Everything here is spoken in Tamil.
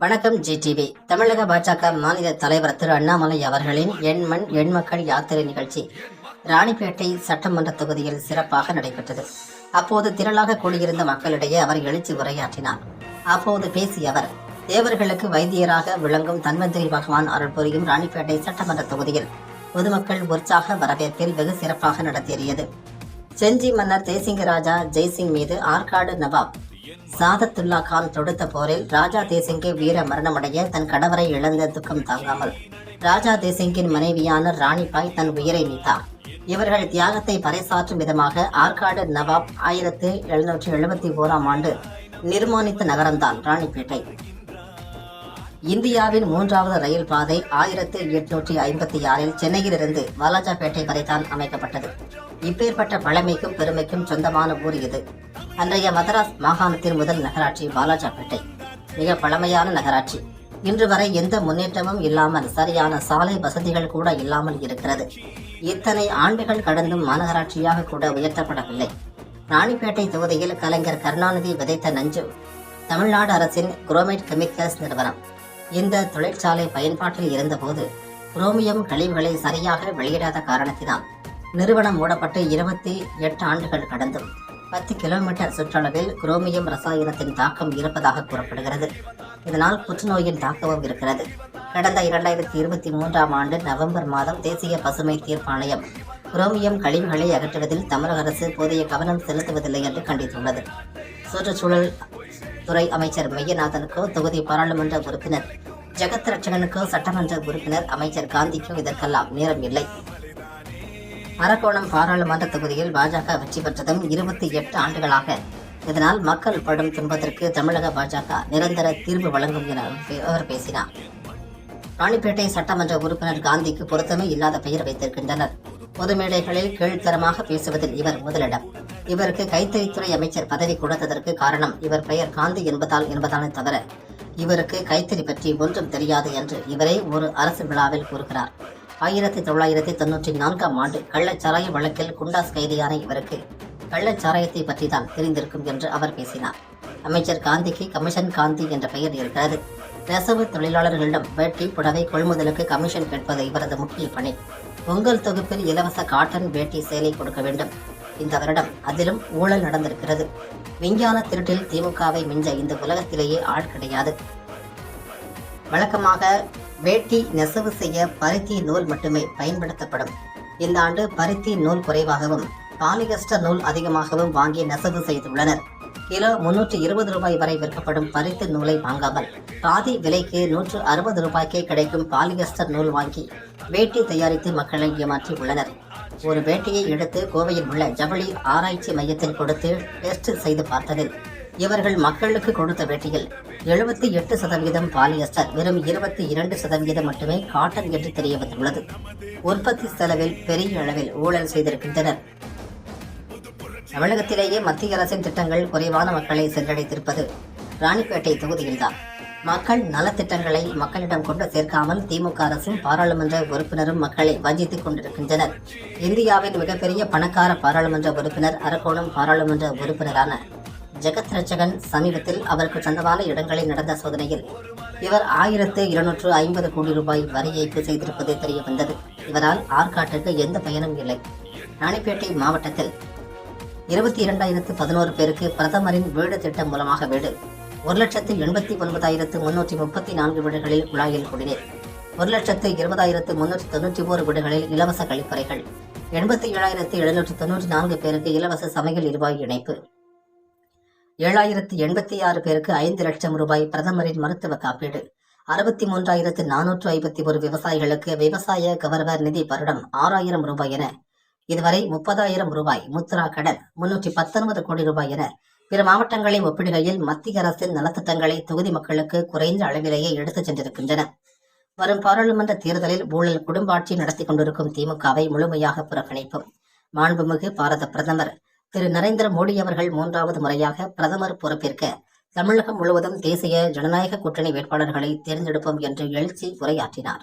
வணக்கம் ஜி டிவி தமிழக பாஜக மாநில தலைவர் திரு அண்ணாமலை அவர்களின் எண்மண் எண்மக்கள் யாத்திரை நிகழ்ச்சி ராணிப்பேட்டை சட்டமன்ற தொகுதியில் சிறப்பாக நடைபெற்றது. அப்போது திரளாக கூடியிருந்த மக்களிடையே அவர் எழுச்சி உரையாற்றினார். அப்போது பேசிய அவர் தேவர்களுக்கு வைத்தியராக விளங்கும் தன்வந்திரி பகவான் அருள் புரியும் ராணிப்பேட்டை சட்டமன்ற தொகுதியில் பொதுமக்கள் உற்சாக வரவேற்பில் வெகு சிறப்பாக நடத்தேறியது செஞ்சி மன்னர் தேசிங்க ராஜா ஜெய்சிங் மீது ஆற்காடு நவாப் சாதத்துல்லா கான் தொடுத்த போரில் ராஜா தேசிங்கே வீர மரணமடைய தன் கணவரை இழந்த துக்கம் தாங்காமல். ராஜா தேசிங்கின் மனைவியான ராணிபாய் தன் உயிரை நீத்தார். இவர்கள் தியாகத்தை பறைசாற்றும் விதமாக ஆற்காடு நவாப் ஆயிரத்து எழுநூற்றி எழுபத்தி ஓராம் ஆண்டு நிர்மாணித்த நகரம்தான் ராணிப்பேட்டை. இந்தியாவின் மூன்றாவது ரயில் பாதை ஆயிரத்து எட்நூற்றி ஐம்பத்தி ஆறில் சென்னையிலிருந்து வாலாஜாபேட்டை வரைதான் அமைக்கப்பட்டது. இப்பேற்பட்ட பழமைக்கும் பெருமைக்கும் சொந்தமான ஊர் இது. அன்றைய மதராஸ் மாகாணத்தின் முதல் நகராட்சி பாலாஜாபேட்டை மிக பழமையான நகராட்சி. இன்று வரை எந்த முன்னேற்றமும் இல்லாமல் சரியான சாலை வசதிகள் கூட இல்லாமல் இருக்கிறது. இத்தனை ஆண்டுகள் கடந்தும் மாநகராட்சியாக கூட உயர்த்தப்படவில்லை. ராணிப்பேட்டை தொகுதியில் கலைஞர் கருணாநிதி விதைத்த நஞ்சு தமிழ்நாடு அரசின் குரோமைட் கெமிக்கல்ஸ் நிறுவனம். இந்த தொழிற்சாலை பயன்பாட்டில் இருந்தபோது குரோமியம் கழிவுகளை சரியாக வெளியிடாத காரணத்தினால் நிறுவனம் மூடப்பட்டு இருபத்தி எட்டு ஆண்டுகள் கடந்தும் பத்து கிலோமீட்டர் சுற்றளவில் குரோமியம் ரசாயனத்தின் தாக்கம் இருப்பதாக கூறப்படுகிறது. இதனால் புற்றுநோயின் தாக்கமும் இருக்கிறது. கடந்த இரண்டாயிரத்தி இருபத்தி மூன்றாம் ஆண்டு நவம்பர் மாதம் தேசிய பசுமை தீர்ப்பாணையம் குரோமியம் கழிவுகளை அகற்றுவதில் தமிழக அரசு போதிய கவனம் செலுத்துவதில்லை என்று கண்டித்துள்ளது. சுற்றுச்சூழல் துறை அமைச்சர் மெய்யநாதனுக்கோ தொகுதி பாராளுமன்ற உறுப்பினர் ஜெகத் ரட்சகனுக்கோ சட்டமன்ற உறுப்பினர் அமைச்சர் காந்திக்கோ இதற்கெல்லாம் நேரம் இல்லை. அரக்கோணம் பாராளுமன்ற தொகுதியில் பாஜக வெற்றி பெற்றதும் இருபத்தி எட்டு ஆண்டுகளாக. இதனால் மக்கள் படும் துன்பத்திற்கு தமிழக பாஜக நிரந்தர தீர்வு வழங்கும் என அவர் பேசினார். ராணிப்பேட்டை சட்டமன்ற உறுப்பினர் காந்திக்கு பொருத்தமே இல்லாத பெயர் வைத்திருக்கின்றனர். பொது மேடைகளில் கீழ்த்தரமாக பேசுவதில் இவர் முதலிடம். இவருக்கு கைத்தறித்துறை அமைச்சர் பதவி கொடுத்ததற்கு காரணம் இவர் பெயர் காந்தி என்பதால் என்பதானே தவிர இவருக்கு கைத்தறி பற்றி ஒன்றும் தெரியாது என்று இவரே ஒரு அரசு விழாவில் கூறுகிறார். ஆயிரத்தி தொள்ளாயிரத்தி தொன்னூற்றி நான்காம் ஆண்டு கள்ளச்சாராய வழக்கில் குண்டாஸ் கைதியான இவருக்கு கள்ளச்சாராயத்தை பற்றி தான் தெரிந்திருக்கும் என்று அவர் பேசினார். அமைச்சர் காந்திக்கு கமிஷன் காந்தி என்ற பெயர் இருக்கிறது. நெசவு தொழிலாளர்களிடம் வேட்டி புடவை கொள்முதலுக்கு கமிஷன் கேட்பது இவரது முக்கிய பணி. பொங்கல் தொகுப்பில் இலவச காட்டன் வேட்டி சேலை கொடுக்க வேண்டும். இந்த வருடம் அதிலும் ஊழல் நடந்திருக்கிறது. விஞ்ஞான திருட்டில் திமுகவை மிஞ்ச இந்த உலகத்திலேயே ஆள் கிடையாது. வழக்கமாக வேட்டி நெசவு செய்ய பருத்தி நூல் மட்டுமே பயன்படுத்தப்படும். இந்த ஆண்டு பருத்தி நூல் குறைவாகவும் பாலிகஸ்டர் நூல் அதிகமாகவும் வாங்கி நெசவு செய்துள்ளனர். கிலோ முன்னூற்று இருபது ரூபாய் வரை விற்கப்படும் பருத்தி நூலை வாங்காமல் பாதி விலைக்கு நூற்று அறுபது ரூபாய்க்கே கிடைக்கும் பாலிகஸ்டர் நூல் வாங்கி வேட்டி தயாரித்து மக்களை ஏமாற்றி உள்ளனர். ஒரு வேட்டியை எடுத்து கோவையில் உள்ள ஜவுளி ஆராய்ச்சி மையத்தில் கொடுத்து டெஸ்ட் செய்து பார்த்ததில் இவர்கள் மக்களுக்கு கொடுத்த வேட்டியில் எழுபத்தி எட்டு சதவீதம் பாலியஸ்டர் வெறும் இருபத்தி இரண்டு சதவீதம் மட்டுமே காட்டன் என்று தெரிய வந்துள்ளது. உற்பத்தி செலவில் பெரிய அளவில் ஊழல் செய்திருக்கின்றனர். தமிழகத்திலேயே மத்திய அரசின் திட்டங்கள் குறைவான மக்களை சென்றடைத்திருப்பது ராணிப்பேட்டை தொகுதியில்தான். மக்கள் நலத்திட்டங்களை மக்களிடம் கொண்டு சேர்க்காமல் திமுக அரசும் பாராளுமன்ற உறுப்பினரும் மக்களை வஞ்சித்துக் கொண்டிருக்கின்றனர். இந்தியாவின் மிகப்பெரிய பணக்கார பாராளுமன்ற உறுப்பினர் அரக்கோணம் பாராளுமன்ற உறுப்பினரான ஜெகத் ரட்சகன் சமீபத்தில் அவருக்கு சொந்தமான இடங்களில் நடந்த சோதனையில் இவர் ஆயிரத்து இருநூற்று ஐம்பது கோடி ரூபாய் வரி ஏய்ப்பு செய்திருப்பது தெரிய வந்தது. இவரால் ஆற்காட்டுக்கு எந்த பயனும் இல்லை. ராணிப்பேட்டை மாவட்டத்தில் இருபத்தி இரண்டாயிரத்து பதினோரு பேருக்கு பிரதமரின் வீடு திட்டம் மூலமாக வீடு. ஒரு லட்சத்து எண்பத்தி ஒன்பதாயிரத்து முன்னூற்றி முப்பத்தி நான்கு வீடுகளில் குழாயில் குடிநீர். ஒரு லட்சத்து இருபதாயிரத்து முன்னூற்றி தொன்னூற்றி ஓரு வீடுகளில் இலவச கழிப்பறைகள். எண்பத்தி ஏழாயிரத்து எழுநூற்று தொன்னூற்றி நான்கு பேருக்கு இலவச சமையல் எரிவாயு இணைப்பு. ஏழாயிரத்து எண்பத்தி ஆறு பேருக்கு ஐந்து லட்சம் ரூபாய் பிரதமரின் மருத்துவ காப்பீடு. அறுபத்தி மூன்றாயிரத்து நானூற்று ஐம்பத்தி ஒரு விவசாயிகளுக்கு விவசாய கவர்வர் நிதி வருடம் ஆறாயிரம் ரூபாய் என இதுவரை முப்பதாயிரம் ரூபாய் முத்ரா கடன் முன்னூற்றி பத்தொன்பது கோடி ரூபாய் என பிற மாவட்டங்களை ஒப்பிடுகையில் மத்திய அரசின் நலத்திட்டங்களை தொகுதி மக்களுக்கு குறைந்த அளவிலேயே எடுத்துச் சென்றிருக்கின்றன. வரும் பாராளுமன்ற தேர்தலில் ஊழல் குடும்ப ஆட்சி நடத்தி கொண்டிருக்கும் திமுகவை முழுமையாக புறக்கணிப்போம். மாண்புமிகு பாரத பிரதமர் திரு நரேந்திர மோடி அவர்கள் மூன்றாவது முறையாக பிரதமர் பொறுப்பேற்க தமிழகம் முழுவதும் தேசிய ஜனநாயக கூட்டணி வேட்பாளர்களை தேர்ந்தெடுப்போம் என்று எழுச்சி உரையாற்றினார்.